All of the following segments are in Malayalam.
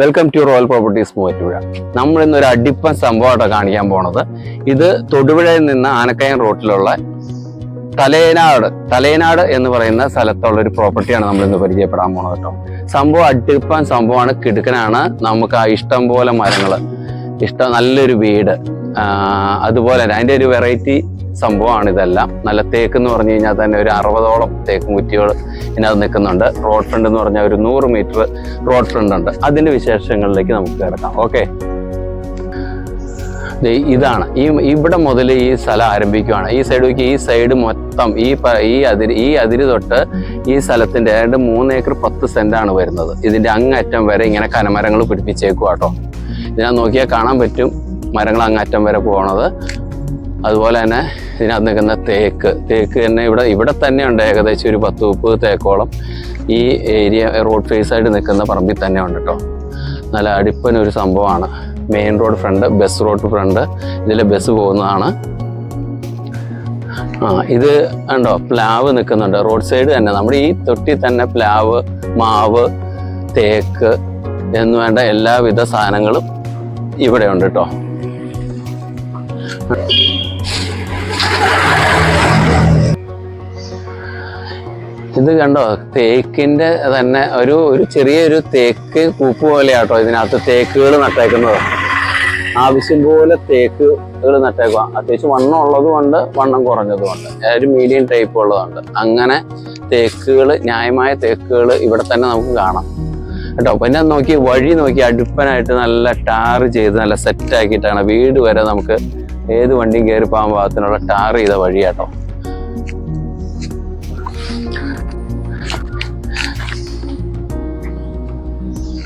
Welcome to royal properties Muvattupuzha നമ്മൾ ഇന്ന് ഒരു അടിപ്പൻ സംഭവമായിട്ടോ കാണിക്കാൻ പോണത്. ഇത് തൊടുപുഴയിൽ നിന്ന് ആനക്കയം റോട്ടിലുള്ള തലേനാട് തലേനാട് എന്ന് പറയുന്ന സ്ഥലത്തുള്ള ഒരു പ്രോപ്പർട്ടിയാണ് നമ്മൾ ഇന്ന് പരിചയപ്പെടാൻ പോണത് കേട്ടോ. സംഭവം അടിപ്പൻ സംഭവമാണ്. കിടുക്കനാണ്. നമുക്ക് ആ ഇഷ്ടം പോലെ മരങ്ങൾ ഇഷ്ടം നല്ലൊരു വീട് അതുപോലെ തന്നെ അതിന്റെ ഒരു വെറൈറ്റി സംഭവമാണ് ഇതെല്ലാം. നല്ല തേക്ക് എന്ന് പറഞ്ഞു കഴിഞ്ഞാൽ തന്നെ ഒരു അറുപതോളം തേക്കും കുറ്റികൾ ഇതിനകത്ത് നിൽക്കുന്നുണ്ട്. റോഡ് ഫ്രണ്ട് എന്ന് പറഞ്ഞാൽ ഒരു നൂറ് മീറ്റർ റോഡ് ഫ്രണ്ട് ഉണ്ട്. അതിന്റെ വിശേഷങ്ങളിലേക്ക് നമുക്ക് കിടക്കാം ഓക്കെ? ഇതാണ്. ഈ ഇവിടെ മുതൽ ഈ സ്ഥലം ആരംഭിക്കുകയാണ് ഈ സൈഡ് നോക്കി ഈ സൈഡ് മൊത്തം ഈ ഈ അതിര് ഈ അതിര് തൊട്ട് ഈ സ്ഥലത്തിന്റെ ഏതാണ്ട് മൂന്ന് ഏക്കർ പത്ത് സെന്റാണ് വരുന്നത്. ഇതിന്റെ അങ്ങറ്റം വരെ ഇങ്ങനെ കനമരങ്ങൾ പിടിപ്പിച്ചേക്കുക കേട്ടോ ഇതിനകത്ത് നോക്കിയാൽ കാണാൻ പറ്റും മരങ്ങൾ അങ്ങറ്റം വരെ പോണത്. അതുപോലെ തന്നെ ഇതിനകത്ത് നിൽക്കുന്ന തേക്ക്. തേക്ക് തന്നെ ഇവിടെ ഇവിടെ തന്നെയുണ്ട് ഏകദേശം ഒരു പത്ത് മുപ്പത് തേക്കോളം. ഈ ഏരിയ റോഡ് ഫേസ് ആയിട്ട് നിൽക്കുന്ന പറമ്പിൽ തന്നെ ഉണ്ട് കേട്ടോ. നല്ല അടിപ്പൻ ഒരു സംഭവമാണ്. Main road front bus road front. ഇതിലെ ബസ് പോകുന്നതാണ്. ആ ഇത് ഉണ്ടോ പ്ലാവ് നിൽക്കുന്നുണ്ട്. റോഡ് സൈഡ് തന്നെ. നമ്മുടെ ഈ തൊട്ടി തന്നെ പ്ലാവ് മാവ് തേക്ക് എന്ന് വേണ്ട എല്ലാവിധ സാധനങ്ങളും ഇവിടെ ഉണ്ട് കേട്ടോ. ഇത് കണ്ടോ? തേക്കിന്റെ തന്നെ ഒരു ഒരു ചെറിയൊരു തേക്ക് കൂപ്പ് പോലെയാട്ടോ ഇതിനകത്ത് തേക്കുകൾ നട്ടേക്കുന്നത്. ആവശ്യം പോലെ തേക്കുകൾ നട്ടേക്കുക അത്യാവശ്യം വണ്ണം ഉള്ളതുകൊണ്ട് വണ്ണം കുറഞ്ഞതുകൊണ്ട് ഒരു മീഡിയം ടൈപ്പ് ഉള്ളതുണ്ട്. അങ്ങനെ തേക്കുകൾ ന്യായമായ തേക്കുകൾ ഇവിടെ തന്നെ നമുക്ക് കാണാം. കേട്ടോ പിന്നെ നോക്കി വഴി നോക്കി അടുപ്പനായിട്ട് നല്ല ടാർ ചെയ്ത് നല്ല സെറ്റ് ആക്കിയിട്ടാണ് വീട് വരെ നമുക്ക് ഏത് വണ്ടിയും കയറി പോകാൻ പാകത്തിനുള്ള ടാർ ചെയ്ത വഴിയാട്ടോ.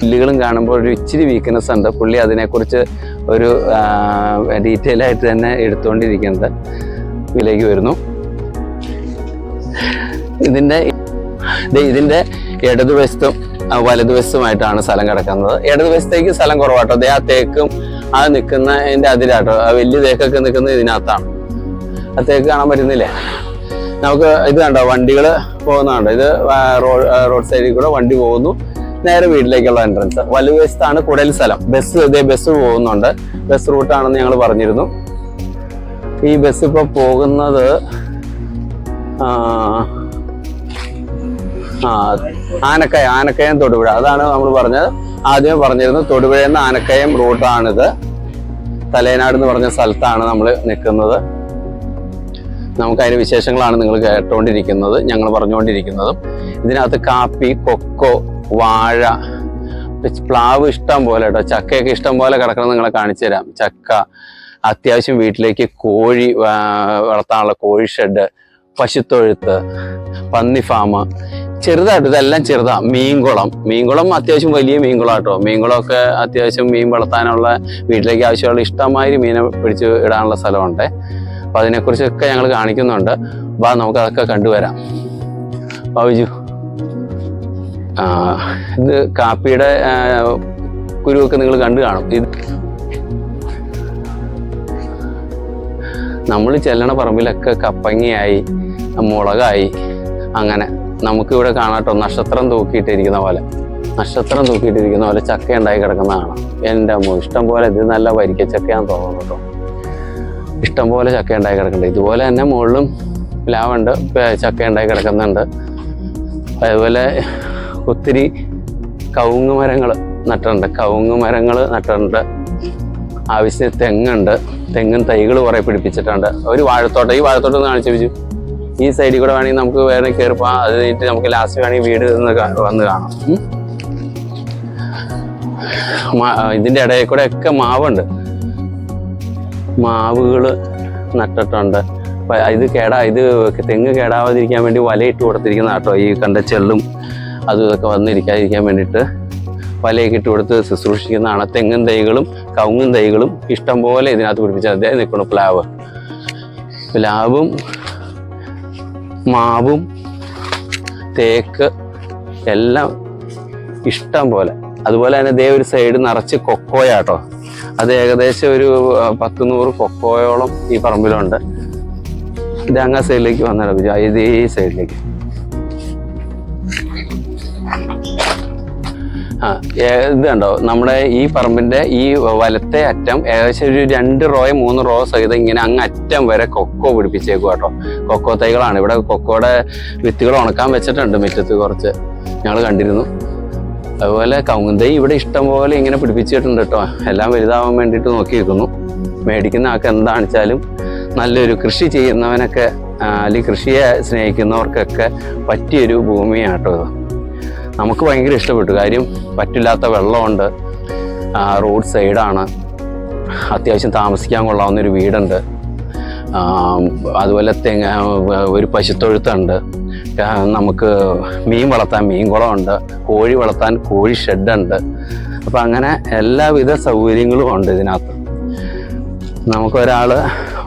പുല്ലുകളും കാണുമ്പോൾ ഒരു ഇച്ചിരി വീക്ക്നെസ് ഉണ്ട്. പുള്ളി അതിനെക്കുറിച്ച് ഒരു ഡീറ്റെയിൽ ആയിട്ട് തന്നെ എടുത്തുകൊണ്ടിരിക്കുന്നത് ഇതിലേക്ക് വരുന്നു. ഇതിന്റെ ഇതിന്റെ ഇടതുവശത്തും വലതുവശത്തുമായിട്ടാണ് സ്ഥലം കിടക്കുന്നത്. ഇടതുവശത്തേക്ക് സ്ഥലം കുറവാട്ടോ. അതേ ആ തേക്കും ആ നിൽക്കുന്ന അതിന്റെ അതിരാട്ടോ ആ വലിയ തേക്കൊക്കെ നിൽക്കുന്ന ഇതിനകത്താണ്. ആ തേക്ക് കാണാൻ പറ്റുന്നില്ലേ? നമുക്ക് ഇത് കണ്ടോ? വണ്ടികൾ പോകുന്നതാണ്ടോ. ഇത് റോഡ് റോഡ് സൈഡിൽ കൂടെ വണ്ടി പോകുന്നു. നേരെ വീട്ടിലേക്കുള്ള എൻട്രൻസ് വലുവശത്താണ് കൂടുതൽ സ്ഥലം. ബസ് ഇതേ ബസ് പോകുന്നുണ്ട്. ബസ് റൂട്ടാണെന്ന് ഞങ്ങൾ പറഞ്ഞിരുന്നു. ഈ ബസ് ഇപ്പോൾ പോകുന്നത് ആനക്കയം ആനക്കയം തൊടുപുഴ. അതാണ് നമ്മൾ പറഞ്ഞത്. ആദ്യമേ പറഞ്ഞിരുന്നു തൊടുപുഴയിൽ എന്ന ആനക്കയം റൂട്ടാണിത് തലേനാട് എന്ന് പറഞ്ഞ സ്ഥലത്താണ് നമ്മൾ നിൽക്കുന്നത് നമുക്ക് അതിന് വിശേഷങ്ങളാണ് നിങ്ങൾ കേട്ടുകൊണ്ടിരിക്കുന്നത് ഞങ്ങൾ പറഞ്ഞുകൊണ്ടിരിക്കുന്നതും. ഇതിനകത്ത് കാപ്പി കൊക്കോ വാഴ. പ്ലാവ് ഇഷ്ടം പോലെ കേട്ടോ ചക്കയൊക്കെ ഇഷ്ടം പോലെ കിടക്കണം നിങ്ങളെ കാണിച്ചു തരാം. ചക്ക അത്യാവശ്യം വീട്ടിലേക്ക് കോഴി വളർത്താനുള്ള കോഴി ഷെഡ് പശുത്തൊഴുത്ത് പന്നി ഫാം ചെറുതായിട്ട് ഇതെല്ലാം ചെറുതാ. മീൻകുളം. മീൻകുളം അത്യാവശ്യം വലിയ മീൻകുളം കേട്ടോ മീൻകുളമൊക്കെ അത്യാവശ്യം മീൻ വളർത്താനുള്ള വീട്ടിലേക്ക് ആവശ്യമുള്ള ഇഷ്ടമായി മീനെ പിടിച്ച് ഇടാനുള്ള സ്ഥലമുണ്ട്. അപ്പൊ അതിനെക്കുറിച്ചൊക്കെ ഞങ്ങൾ കാണിക്കുന്നുണ്ട്. വാ നമുക്ക് അതൊക്കെ കണ്ടുവരാം ബാബുജു ഇത് കാപ്പിയുടെ കുരുവൊക്കെ നിങ്ങൾ കണ്ടു കാണും. ഇത് നമ്മൾ ചെല്ലണ പറമ്പിലൊക്കെ കപ്പങ്ങയായി മുളകായി അങ്ങനെ നമുക്കിവിടെ കാണാട്ടോ നക്ഷത്രം തൂക്കിയിട്ടിരിക്കുന്ന പോലെ. നക്ഷത്രം തൂക്കിയിട്ടിരിക്കുന്ന പോലെ ചക്ക ഉണ്ടായി കിടക്കുന്നതാണ് എന്റെ അമ്മ ഇഷ്ടം പോലെ ഇത് നല്ല വരിക്ക ചക്കയാന്ന് തോന്നുന്നു കേട്ടോ. ഇഷ്ടം പോലെ ചക്ക ഉണ്ടായി കിടക്കുന്നുണ്ട്. ഇതുപോലെ തന്നെ മുകളിലും പ്ലാവുണ്ട് ചക്ക ഉണ്ടായി കിടക്കുന്നുണ്ട്. അതുപോലെ ഒത്തിരി കവുങ്ങ് മരങ്ങൾ നട്ടിട്ടുണ്ട്. കവുങ്ങ് മരങ്ങൾ നട്ടിട്ടുണ്ട്. ആവശ്യത്തിന് തെങ്ങുണ്ട്. തെങ്ങും തൈകൾ കുറെ പിടിപ്പിച്ചിട്ടുണ്ട്. ഒരു വാഴത്തോട്ടം. ഈ വാഴത്തോട്ടം ഒന്ന് കാണിച്ചു വെച്ചു ഈ സൈഡിൽ കൂടെ വേണമെങ്കിൽ നമുക്ക് വേറെ കയറി പോകാം അത് കഴിഞ്ഞിട്ട് നമുക്ക് ലാസ്റ്റ് വേണമെങ്കിൽ വീട് വന്ന് കാണാം. ഇതിന്റെ ഇടയിൽ കൂടെ ഒക്കെ മാവുണ്ട്. മാവുകൾ നട്ടിട്ടുണ്ട്. ഇത് കേടാ ഇത് തെങ്ങ് കേടാവാതിരിക്കാൻ വേണ്ടി വലയിട്ട് കൊടുത്തിരിക്കുന്ന കേട്ടോ ഈ കണ്ട ചെള്ളും അതും ഇതൊക്കെ വന്നിരിക്കാതിരിക്കാൻ വേണ്ടിയിട്ട് വലയൊക്കെ ഇട്ട് കൊടുത്ത് ശുശ്രൂഷിക്കുന്നതാണ് തെങ്ങും തൈകളും കവുങ്ങും തൈകളും ഇഷ്ടം പോലെ ഇതിനകത്ത് പിടിപ്പിച്ചാൽ അദ്ദേഹം നിൽക്കണം പ്ലാവ്. പ്ലാവും മാവും തേക്ക് എല്ലാം ഇഷ്ടം പോലെ. അതുപോലെ തന്നെ ദേ ഒരു സൈഡ് നിറച്ച് കൊക്കോയാട്ടോ. അത് ഏകദേശം ഒരു പത്ത് നൂറ് കൊക്കോയോളം ഈ പറമ്പിലുണ്ട്. ഇത് അങ്ങ് സൈഡിലേക്ക് വന്നിടാം ഇത് ഈ സൈഡിലേക്ക്. ആ ഇത് കണ്ടോ? നമ്മുടെ ഈ പറമ്പിന്റെ ഈ വലത്തെ അറ്റം ഏകദേശം ഒരു രണ്ട് റോയോ മൂന്ന് റോ സഹിതം ഇങ്ങനെ അങ്ങ് അറ്റം വരെ കൊക്കോ പിടിപ്പിച്ചേക്കും കേട്ടോ. കൊക്കോ തൈകളാണ്. ഇവിടെ കൊക്കോയുടെ വിത്തുകൾ ഉണക്കാൻ വെച്ചിട്ടുണ്ട് മുറ്റത്ത് കുറച്ച്. ഞങ്ങൾ കണ്ടിരുന്നു. അതുപോലെ കൗന്തൈ ഇവിടെ ഇഷ്ടം പോലെ ഇങ്ങനെ പിടിപ്പിച്ചിട്ടുണ്ട് കേട്ടോ. എല്ലാം വലുതാവാൻ വേണ്ടിയിട്ട് നോക്കി നിൽക്കുന്നു മേടിക്കുന്ന ആൾക്ക് എന്താണെച്ചാലും നല്ലൊരു കൃഷി ചെയ്യുന്നവനൊക്കെ അല്ലെങ്കിൽ കൃഷിയെ സ്നേഹിക്കുന്നവർക്കൊക്കെ പറ്റിയൊരു ഭൂമിയാണ് കേട്ടോ ഇത്. നമുക്ക് ഭയങ്കര ഇഷ്ടപ്പെട്ടു. കാര്യം പറ്റില്ലാത്ത വെള്ളമുണ്ട്. റോഡ് സൈഡാണ്. അത്യാവശ്യം താമസിക്കാൻ കൊള്ളാവുന്ന ഒരു വീടുണ്ട്. അതുപോലെ തെങ്ങ ഒരു പശുത്തൊഴുത്തുണ്ട്. നമുക്ക് മീൻ വളർത്താൻ മീൻ കുളമുണ്ട് കോഴി വളർത്താൻ കോഴി ഷെഡുണ്ട്. അപ്പം അങ്ങനെ എല്ലാവിധ സൗകര്യങ്ങളും ഉണ്ട് ഇതിനകത്ത്. നമുക്കൊരാൾ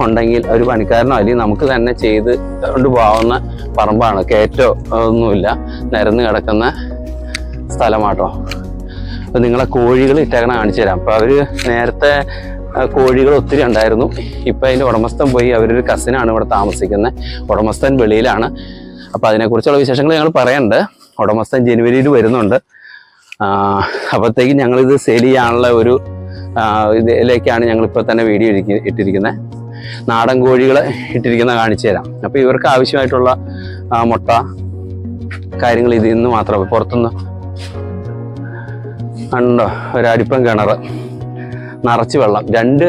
ഉണ്ടെങ്കിൽ ഒരു പണിക്കാരനോ അല്ലെങ്കിൽ നമുക്ക് തന്നെ ചെയ്ത് കൊണ്ട് പോകാവുന്ന പറമ്പാണ്. കയറ്റോ ഒന്നുമില്ല. നിരന്ന് കിടക്കുന്ന സ്ഥലമാട്ടോ. അപ്പം നിങ്ങളെ കോഴികൾ ഇട്ടേക്കണ കാണിച്ചു തരാം. അപ്പം അവർ നേരത്തെ കോഴികൾ ഒത്തിരി ഉണ്ടായിരുന്നു. ഇപ്പം അതിന്റെ ഉടമസ്ഥൻ പോയി അവരൊരു കസിനാണ് ഇവിടെ താമസിക്കുന്നത്. ഉടമസ്ഥൻ വെളിയിലാണ്. അപ്പം അതിനെക്കുറിച്ചുള്ള വിശേഷങ്ങൾ ഞങ്ങൾ പറയണ്ട്. ഉടമസ്ഥൻ ജനുവരിയിൽ വരുന്നുണ്ട്. അപ്പോഴത്തേക്കും ഞങ്ങളിത് സെയിൽ ചെയ്യാനുള്ള ഒരു ഇതിലേക്കാണ് ഞങ്ങളിപ്പോൾ തന്നെ വീഡിയോ ഇട്ടിരിക്കുന്നത് നാടൻ കോഴികളെ ഇട്ടിരിക്കുന്ന കാണിച്ചു തരാം. അപ്പോൾ ഇവർക്ക് ആവശ്യമായിട്ടുള്ള മുട്ട കാര്യങ്ങൾ ഇതിൽ നിന്ന് മാത്രമേ പുറത്തുനിന്ന് ഉണ്ടോ ഒരു അരിപ്പൻ കിണർ നിറച്ച് വെള്ളം. രണ്ട്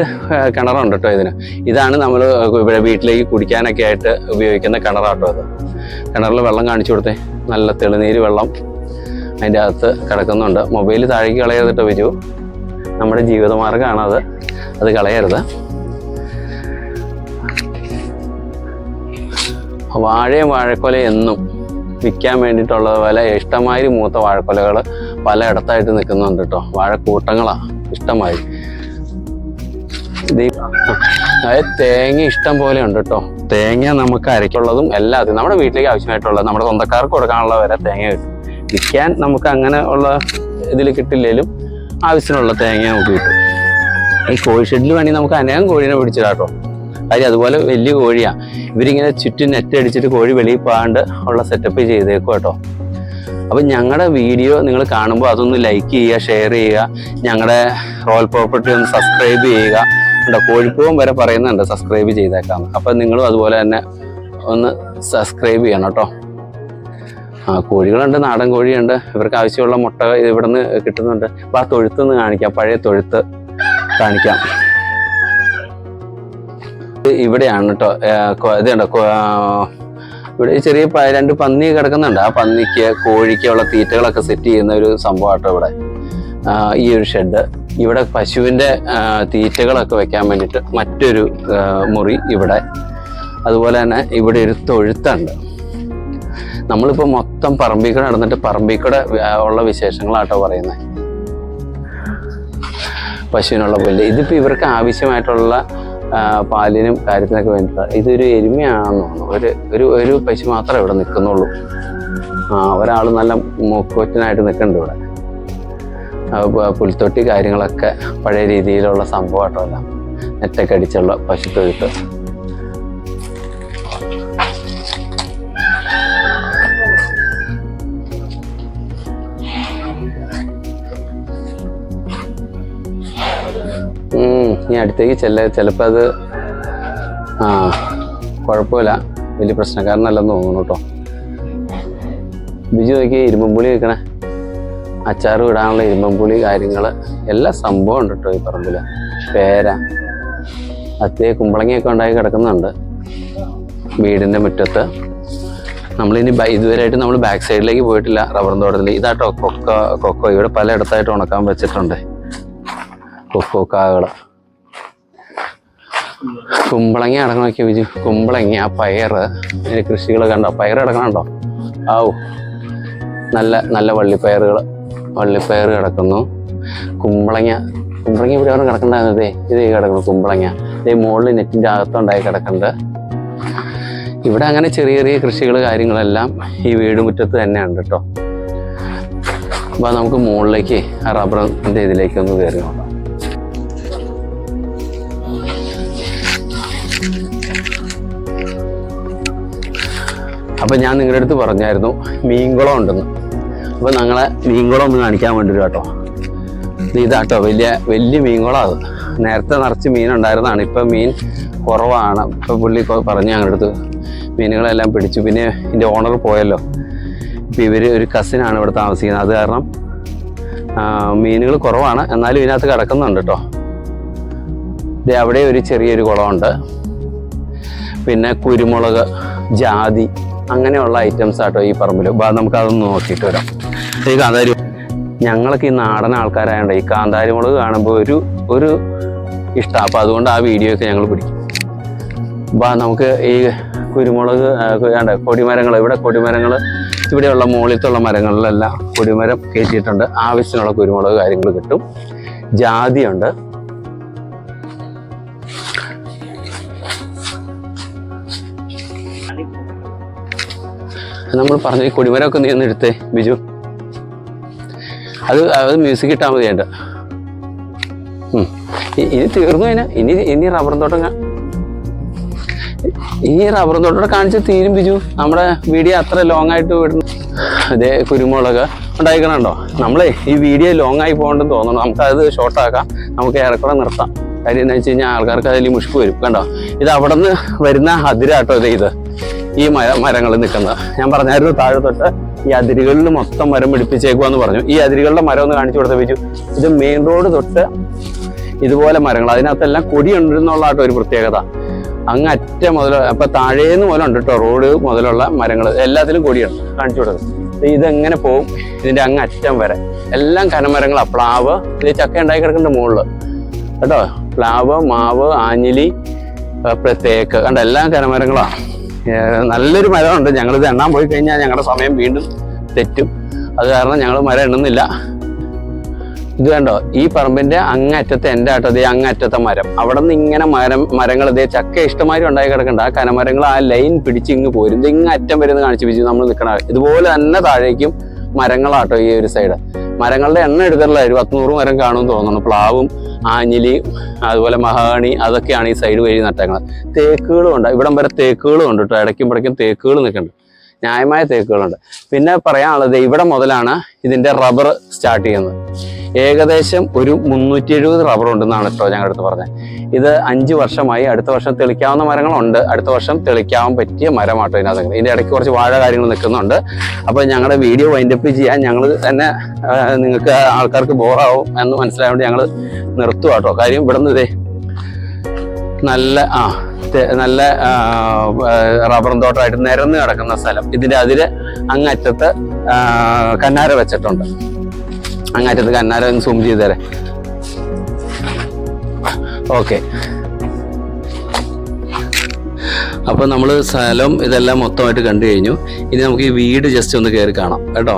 കിണറുണ്ട് കേട്ടോ ഇതിന്. ഇതാണ് നമ്മൾ ഇവിടെ വീട്ടിലേക്ക് കുടിക്കാനൊക്കെ ആയിട്ട് ഉപയോഗിക്കുന്ന കിണറാട്ടോ അത് കിണറിൽ വെള്ളം കാണിച്ചു കൊടുത്തേ. നല്ല തെളിനീര് വെള്ളം അതിന്റെ അകത്ത് കിടക്കുന്നുണ്ട്. മൊബൈൽ താഴേക്ക് കളയരുത് വിജു നമ്മുടെ ജീവിതമാർഗമാണ് അത്. അത് കളയരുത്. വാഴയും വാഴക്കൊല എന്നും വിൽക്കാൻ വേണ്ടിയിട്ടുള്ള പോലെ ഇഷ്ടമായി മൂത്ത വാഴക്കൊലകൾ പലയിടത്തായിട്ട് നിൽക്കുന്നുണ്ട് കേട്ടോ വാഴക്കൂട്ടങ്ങളാണ് ഇഷ്ടമായി. അതായത് തേങ്ങ ഇഷ്ടം പോലെ ഉണ്ട് കേട്ടോ തേങ്ങ നമുക്ക് അരയ്ക്കുള്ളതും എല്ലാത്തിനും നമ്മുടെ വീട്ടിലേക്ക് ആവശ്യമായിട്ടുള്ളത് നമ്മുടെ സ്വന്തക്കാർക്ക് കൊടുക്കാനുള്ള വരെ തേങ്ങ കിട്ടും. വിൽക്കാൻ നമുക്ക് അങ്ങനെ ഉള്ള ഇതിൽ കിട്ടില്ലെങ്കിലും ആവശ്യത്തിനുള്ള തേങ്ങ നമുക്ക് കിട്ടും. ഈ കോഴി ഷെഡിൽ വേണമെങ്കിൽ നമുക്ക് അനേകം കോഴീനെ പിടിച്ചിടാട്ടോ കാര്യം അതുപോലെ വലിയ കോഴിയാണ് ഇവരിങ്ങനെ ചുറ്റും നെറ്റ് അടിച്ചിട്ട് കോഴി വെളിയിൽ പോകാണ്ട് ഉള്ള സെറ്റപ്പ് ചെയ്തേക്കും കേട്ടോ അപ്പം ഞങ്ങളുടെ വീഡിയോ നിങ്ങൾ കാണുമ്പോൾ അതൊന്ന് ലൈക്ക് ചെയ്യുക ഷെയർ ചെയ്യുക ഞങ്ങളുടെ റോയൽ പ്രോപ്പർട്ടി ഒന്ന് സബ്സ്ക്രൈബ് ചെയ്യുക. ഉണ്ടോ കോഴിപ്പോവും വരെ പറയുന്നുണ്ട് സബ്സ്ക്രൈബ് ചെയ്തേക്കാം അപ്പം നിങ്ങളും അതുപോലെ തന്നെ ഒന്ന് സബ്സ്ക്രൈബ് ചെയ്യണം കേട്ടോ ആ കോഴികളുണ്ട് നാടൻ കോഴിയുണ്ട്. ഇവർക്ക് ആവശ്യമുള്ള മുട്ട ഇവിടെ നിന്ന് കിട്ടുന്നുണ്ട്. അപ്പോൾ ആ തൊഴുത്ത് കാണിക്കാം പഴയ തൊഴുത്ത് കാണിക്കാം. ഇവിടെയാണ് കേട്ടോ ഇതുണ്ടോ ഇവിടെ ചെറിയ രണ്ട് പന്നി കിടക്കുന്നുണ്ട്. ആ പന്നിക്ക് കോഴിക്കുള്ള തീറ്റകളൊക്കെ സെറ്റ് ചെയ്യുന്ന ഒരു സംഭവമാട്ടോ ഇവിടെ. ഈ ഒരു ഷെഡ് ഇവിടെ പശുവിന്റെ തീറ്റകളൊക്കെ വെക്കാൻ വേണ്ടിയിട്ട് മറ്റൊരു മുറി ഇവിടെ. അതുപോലെ തന്നെ ഇവിടെ ഒരു തൊഴുത്തുണ്ട്. നമ്മളിപ്പോൾ മൊത്തം പറമ്പിൽ നടന്നിട്ട് പറമ്പിൽ ഉള്ള വിശേഷങ്ങളാട്ടോ പറയുന്നത് പശുവിനുള്ള പുല്ല്. ഇതിപ്പോൾ ഇവർക്ക് ആവശ്യമായിട്ടുള്ള പാലിനും കാര്യത്തിനൊക്കെ വേണ്ടിയിട്ടാണ് ഇതൊരു എരുമയാണെന്ന് തോന്നുന്നു. ഒരു ഒരു ഒരു പശു മാത്രമേ ഇവിടെ നിൽക്കുന്നുള്ളൂ. ആ ഒരാൾ നല്ല മൂക്കൊറ്റനായിട്ട് നിൽക്കുന്നുണ്ട് ഇവിടെ. പുൽത്തൊട്ടി കാര്യങ്ങളൊക്കെ പഴയ രീതിയിലുള്ള സംഭവമായിട്ടല്ല. നെറ്റൊക്കെ അടിച്ചുള്ള പശുത്തൊഴുത്ത്. ഇനി അടുത്തേക്ക് ചെല്ല ചിലപ്പോൾ അത് ആ കുഴപ്പമില്ല. വലിയ പ്രശ്നക്കാരനല്ലെന്ന് തോന്നുന്നു കേട്ടോ. ബിജു നോക്കി ഇരുമ്പുളി വെക്കണേ. അച്ചാറ് ഇടാനുള്ള ഇരുമ്പുളി കാര്യങ്ങൾ എല്ലാ സംഭവം ഉണ്ട് കേട്ടോ ഈ പറമ്പിൽ പേര അത്തേ കുമ്പളങ്ങയൊക്കെ ഉണ്ടായി കിടക്കുന്നുണ്ട് വീടിന്റെ മുറ്റത്ത്. നമ്മളിനി ഇതുവരെയായിട്ട് നമ്മൾ ബാക്ക് സൈഡിലേക്ക് പോയിട്ടില്ല റബ്ബർ തോട്ടത്തിൽ ഇതാട്ടോ കൊക്ക കൊക്കോ. ഇവിടെ പലയിടത്തായിട്ട് ഉണക്കാൻ വെച്ചിട്ടുണ്ട്. കൊക്കോ കാകൾ കുമ്പളങ്ങ അടക്കം നോക്കിയ വിജു കുമ്പളങ്ങ പയറ് അതിന്റെ കൃഷികൾ കണ്ടോ? പയർ കിടക്കണുണ്ടോ ആവു നല്ല നല്ല വള്ളിപ്പയറുകൾ വള്ളിപ്പയർ കിടക്കുന്നു. കുമ്പളങ്ങ കുമ്പളങ്ങ ഇവിടെ അവിടെ കിടക്കണ്ടായിരുന്നതേ ഇത് കിടക്കുന്നു കുമ്പളങ്ങ. ഇതേ മുകളിൽ നെറ്റിന്റെ അകത്തുണ്ടായി കിടക്കുന്നുണ്ട് ഇവിടെ അങ്ങനെ ചെറിയ ചെറിയ കൃഷികൾ കാര്യങ്ങളെല്ലാം ഈ വീട് മുറ്റത്ത് തന്നെയുണ്ട് കേട്ടോ അപ്പോൾ നമുക്ക് മുകളിലേക്ക് ആ റബ്ബറിന്റെ ഇതിലേക്ക് ഒന്ന് കയറി നോക്കാം. അപ്പം ഞാൻ നിങ്ങളുടെ അടുത്ത് പറഞ്ഞായിരുന്നു മീൻകുളം ഉണ്ടെന്ന്. അപ്പൊ ഞങ്ങളെ മീൻകുളം ഒന്ന് കാണിക്കാൻ വേണ്ടി വരും കേട്ടോ. ഇത് ഇതാട്ടോ വലിയ വലിയ മീൻകുളം അത്. നേരത്തെ നിറച്ച് മീൻ ഉണ്ടായിരുന്നതാണ് ഇപ്പൊ മീൻ കുറവാണ്. ഇപ്പൊ പുള്ളി പറഞ്ഞു ഞങ്ങളുടെ അടുത്ത് മീനുകളെല്ലാം പിടിച്ചു. പിന്നെ ഇതിന്റെ ഓണർ പോയല്ലോ. ഇപ്പൊ ഇവർ ഒരു കസിനാണ് ഇവിടെ താമസിക്കുന്നത്. അത് കാരണം മീനുകൾ കുറവാണ്. എന്നാലും ഇതിനകത്ത് കിടക്കുന്നുണ്ട് കേട്ടോ. അവിടെ ഒരു ചെറിയൊരു കുളമുണ്ട്. പിന്നെ കുരുമുളക് ജാതി അങ്ങനെയുള്ള ഐറ്റംസ് ആട്ടോ ഈ പറമ്പിൽ നമുക്ക് അതൊന്ന് നോക്കിയിട്ട് വരാം. ഈ കാന്താരി. ഞങ്ങളൊക്കെ ഈ നാടൻ ആൾക്കാരായതുകൊണ്ട് ഈ കാന്താരി മുളക് കാണുമ്പോൾ ഒരു ഒരു ഇഷ്ടം. അപ്പം അതുകൊണ്ട് ആ വീഡിയോ ഒക്കെ ഞങ്ങൾ പിടിക്കും. ബാ നമുക്ക് ഈ കുരുമുളക് വേണ്ട കൊടിമരങ്ങൾ ഇവിടെ കൊടിമരങ്ങൾ ഇവിടെയുള്ള മുകളിലത്തുള്ള മരങ്ങളിലെല്ലാം കൊടിമരം കയറ്റിയിട്ടുണ്ട്. ആവശ്യമുള്ള കുരുമുളക് കാര്യങ്ങൾ കിട്ടും. ജാതിയുണ്ട്. നമ്മൾ പറഞ്ഞ ഈ കൊടിമരമൊക്കെ നീ ഒന്ന് എടുത്തേ ബിജു. അത് അത് മ്യൂസിക് ഇട്ടാൽ മതി ഏട്ടാ. ഇനി തീർന്നു കഴിഞ്ഞാൽ ഇനി ഇനി റബ്ബർ തോട്ടം ഇനി റബ്ബർ തോട്ടം കാണിച്ച് തീരും ബിജു. നമ്മുടെ വീഡിയോ അത്ര ലോങ് ആയിട്ട് വിടുന്നു അതേ കുരുമുളക് ഉണ്ടായിക്കണുണ്ടോ? നമ്മളെ ഈ വീഡിയോ ലോങ് ആയി പോകണ്ടെന്ന് തോന്നുന്നു നമുക്കത് ഷോർട്ട് ആക്കാം. നമുക്ക് ഏറെക്കുറെ നിർത്താം. കാര്യം എന്താ വെച്ച് കഴിഞ്ഞാൽ ആൾക്കാർക്ക് അതിൽ മുഷ്പ് വരും. കണ്ടോ? ഇത് അവിടെ നിന്ന് വരുന്ന അതിരാട്ടോ ഇത്. ഈ മര മരങ്ങൾ നിൽക്കുന്നത്. ഞാൻ പറഞ്ഞായിരുന്നു താഴെ തൊട്ട് ഈ അതിരുകളിൽ മൊത്തം മരം പിടിപ്പിച്ചേക്കുവാന്ന് പറഞ്ഞു. ഈ അതിരുകളുടെ മരം ഒന്ന് കാണിച്ചു കൊടുത്ത വെച്ചു ഇത് മെയിൻ റോഡ് തൊട്ട് ഇതുപോലെ മരങ്ങൾ. അതിനകത്തെല്ലാം കൊടിയുണ്ടെന്നുള്ളതാട്ടോ ഒരു പ്രത്യേകത. അങ്ങ് അറ്റ മുതൽ അപ്പൊ താഴേന്ന് മുതലുണ്ട് കേട്ടോ റോഡ് മുതലുള്ള മരങ്ങൾ. എല്ലാത്തിലും കൊടിയുണ്ട് കാണിച്ചു കൊടുക്കുന്നത് ഇതെങ്ങനെ പോകും ഇതിന്റെ അങ്ങ് അറ്റം വരെ. എല്ലാം കനമരങ്ങൾ പ്ലാവ് ഇത് ചക്ക ഉണ്ടായി കിടക്കുന്നുണ്ട് മുകളിൽ കേട്ടോ? പ്ലാവ് മാവ് ആഞ്ഞിലി പ്രത്യേക. കണ്ട? എല്ലാം കനമരങ്ങളാ. നല്ലൊരു മരമുണ്ട്. ഞങ്ങളിത് എണ്ണാൻ പോയി കഴിഞ്ഞാൽ ഞങ്ങളുടെ സമയം വീണ്ടും തെറ്റും. അത് കാരണം ഞങ്ങൾ മരം എണ്ണുന്നില്ല. ഇത് കണ്ടോ? ഈ പറമ്പിന്റെ അങ്ങറ്റത്തെ എന്റെ ആട്ടത്തെ അങ്ങറ്റത്തെ മരം. അവിടെ നിന്ന് ഇങ്ങനെ മരം മരങ്ങൾ ഇതേ ചക്ക ഇഷ്ടമാതിരി ഉണ്ടായി കിടക്കണ്ട. ആ കനമരങ്ങൾ ആ ലൈൻ പിടിച്ച് ഇങ്ങ് പോരും. ഇത് ഇങ്ങ് അറ്റം വരുന്ന കാണിച്ചു വെച്ച് നമ്മൾ നിൽക്കണ ഇതുപോലെ തന്നെ താഴേക്കും മരങ്ങളാട്ടോ ഈ ഒരു സൈഡ് മരങ്ങളുടെ എണ്ണം എടുത്തിട്ടുള്ള ഒരു പത്തുനൂറ് മരം കാണുമെന്ന് തോന്നുന്നു. പ്ലാവും ആഞ്ഞിലി അതുപോലെ മഹാണി അതൊക്കെയാണ് ഈ സൈഡ് വഴി നട്ടങ്ങൾ തേക്കുകളും ഉണ്ട്. ഇവിടം വരെ തേക്കുകളും ഉണ്ട് കേട്ടോ ഇടയ്ക്കും ഇടയ്ക്കും തേക്കുകൾ നിൽക്കുന്നുണ്ട്. ന്യായമായ തേക്കുകളുണ്ട്. പിന്നെ പറയാനുള്ളത് ഇവിടെ മുതലാണ് ഇതിന്റെ റബ്ബർ സ്റ്റാർട്ട് ചെയ്യുന്നത്. ഏകദേശം ഒരു മുന്നൂറ്റി എഴുപത് റബ്ബർ ഉണ്ടെന്നാണ് കേട്ടോ ഞങ്ങളുടെ അടുത്ത് പറഞ്ഞത് ഇത് അഞ്ച് വർഷമായി അടുത്ത വർഷം തെളിക്കാവുന്ന മരങ്ങളുണ്ട്. അടുത്ത വർഷം തെളിക്കാൻ പറ്റിയ മരമാട്ടോ ഇതിനകത്ത്. ഇതിന്റെ ഇടയ്ക്ക് കുറച്ച് വാഴ കാര്യങ്ങൾ നിൽക്കുന്നുണ്ട്. അപ്പോൾ ഞങ്ങളുടെ വീഡിയോ വൈൻഡപ്പ് ചെയ്യാൻ ഞങ്ങൾ തന്നെ നിങ്ങൾക്ക് ആൾക്കാർക്ക് ബോറാവും എന്ന് മനസ്സിലായതുകൊണ്ട് ഞങ്ങൾ നിർത്തുക കേട്ടോ കാര്യം ഇവിടെ നിന്ന് ഇതേ നല്ല ആ നല്ല റബ്ബർ തോട്ടമായിട്ട് നിരന്ന് കിടക്കുന്ന സ്ഥലം. ഇതിന്റെ അതിര് അങ്ങറ്റത്ത് കന്നാര വെച്ചിട്ടുണ്ട്. അങ്ങറ്റത്ത് ഒന്ന് സൂം ചെയ്ത് തരാം ഓക്കെ. അപ്പോൾ നമ്മൾ സ്ഥലം ഇതെല്ലാം മൊത്തമായിട്ട് കണ്ടു കഴിഞ്ഞു. ഇനി നമുക്ക് ഈ വീട് ജസ്റ്റ് ഒന്ന് കയറി കാണാം. കേട്ടോ?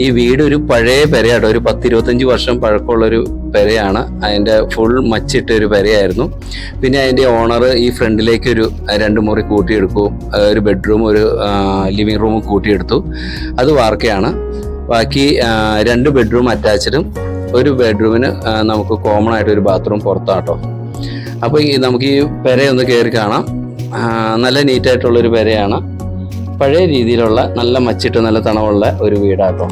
ഈ വീട് ഒരു പഴയ പെരയാട്ടോ. ഒരു പത്ത് ഇരുപത്തഞ്ച് വർഷം പഴക്കമുള്ളൊരു പെരയാണ്. അതിന്റെ ഫുൾ മച്ചിട്ട ഒരു പെരയായിരുന്നു. പിന്നെ അതിന്റെ ഓണർ ഈ ഫ്രണ്ടിലേക്ക് ഒരു രണ്ട് മുറി കൂട്ടിയെടുക്കും. ഒരു ബെഡ്റൂം ഒരു ലിവിങ് റൂം കൂട്ടിയെടുത്തു. അത് വാർക്കയാണ്. ബാക്കി രണ്ട് ബെഡ്റൂം അറ്റാച്ച്ഡും ഒരു ബെഡ്റൂമിന് നമുക്ക് കോമൺ ആയിട്ട് ഒരു ബാത്റൂം പുറത്താട്ടോ. അപ്പോൾ ഈ നമുക്ക് ഈ പെരയൊന്ന് കയറി കാണാം. നല്ല നീറ്റായിട്ടുള്ളൊരു പെരയാണ്. പഴയ രീതിയിലുള്ള നല്ല മച്ചിട്ട് നല്ല തണവുള്ള ഒരു വീടാട്ടോ.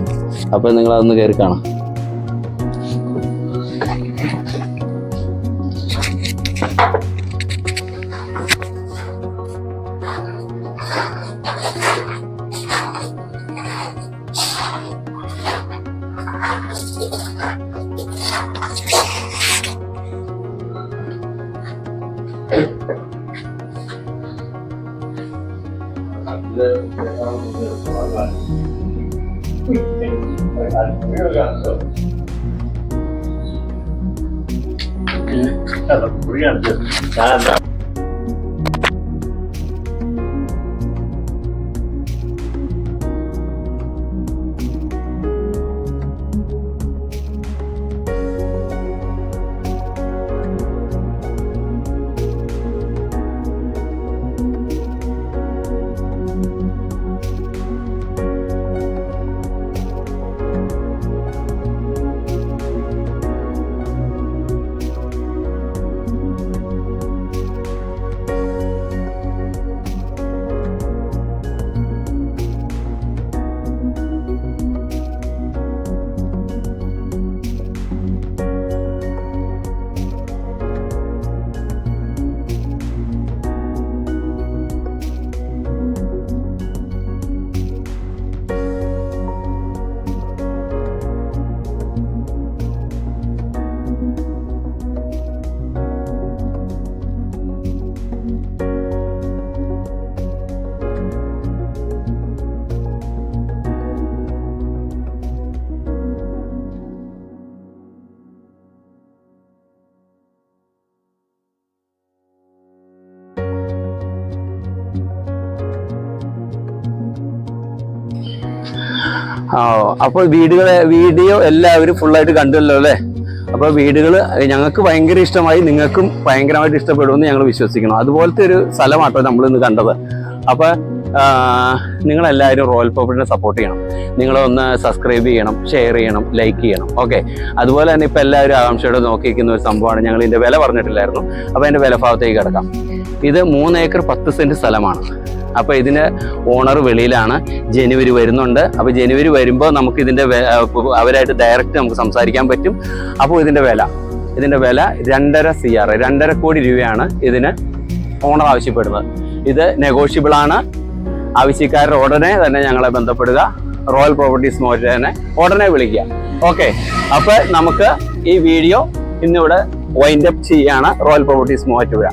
അപ്പോൾ നിങ്ങൾ അതൊന്ന് കയറി കാണാം. Kita real modelo solar. ആ അപ്പോൾ വീടുകളെ വീഡിയോ എല്ലാവരും ഫുള്ളായിട്ട് കണ്ടല്ലോ അല്ലേ? അപ്പോൾ വീടുകൾ ഞങ്ങൾക്ക് ഭയങ്കര ഇഷ്ടമായി നിങ്ങൾക്കും ഭയങ്കരമായിട്ട് ഇഷ്ടപ്പെടുമെന്ന് ഞങ്ങൾ വിശ്വസിക്കണം അതുപോലത്തെ ഒരു സ്ഥലമാട്ടോ നമ്മൾ ഇന്ന് കണ്ടത്. അപ്പോൾ നിങ്ങളെല്ലാവരും റോയൽ പോപ്പിനെ സപ്പോർട്ട് ചെയ്യണം. നിങ്ങളൊന്ന് സബ്സ്ക്രൈബ് ചെയ്യണം ഷെയർ ചെയ്യണം ലൈക്ക് ചെയ്യണം ഓക്കെ അതുപോലെ തന്നെ ഇപ്പോൾ എല്ലാവരും ആകാംക്ഷയോടെ നോക്കിയിരിക്കുന്ന ഒരു സംഭവമാണ്. ഞങ്ങൾ ഇതിന്റെ വില പറഞ്ഞിട്ടില്ലായിരുന്നു. അപ്പോൾ അതിന്റെ വില ഭാഗത്തേക്ക് കിടക്കാം. ഇത് മൂന്ന് ഏക്കർ പത്ത് സെന്റ് സ്ഥലമാണ്. അപ്പോൾ ഇതിന് ഓണർ വെളിയിലാണ് ജനുവരി വരുന്നുണ്ട്. അപ്പോൾ ജനുവരി വരുമ്പോൾ നമുക്ക് ഇതിന്റെ അവരായിട്ട് ഡയറക്റ്റ് നമുക്ക് സംസാരിക്കാൻ പറ്റും. അപ്പോൾ ഇതിന്റെ വില ഇതിന്റെ വില രണ്ടര സി ആർ രണ്ടര കോടി രൂപയാണ് ഇതിന് ഓണർ ആവശ്യപ്പെടുന്നത്. ഇത് നെഗോഷ്യബിൾ ആണ്. ആവശ്യക്കാരുടെ ഉടനെ തന്നെ ഞങ്ങളെ ബന്ധപ്പെടുക. റോയൽ പ്രോപ്പർട്ടീസ് മോറ്റനെ ഉടനെ വിളിക്കുക. ഓക്കെ അപ്പോൾ നമുക്ക് ഈ വീഡിയോ ഇന്നിവിടെ വൈൻഡപ്പ് ചെയ്യാണ് റോയൽ പ്രോപ്പർട്ടീസ് മൂവാറ്റുപുഴ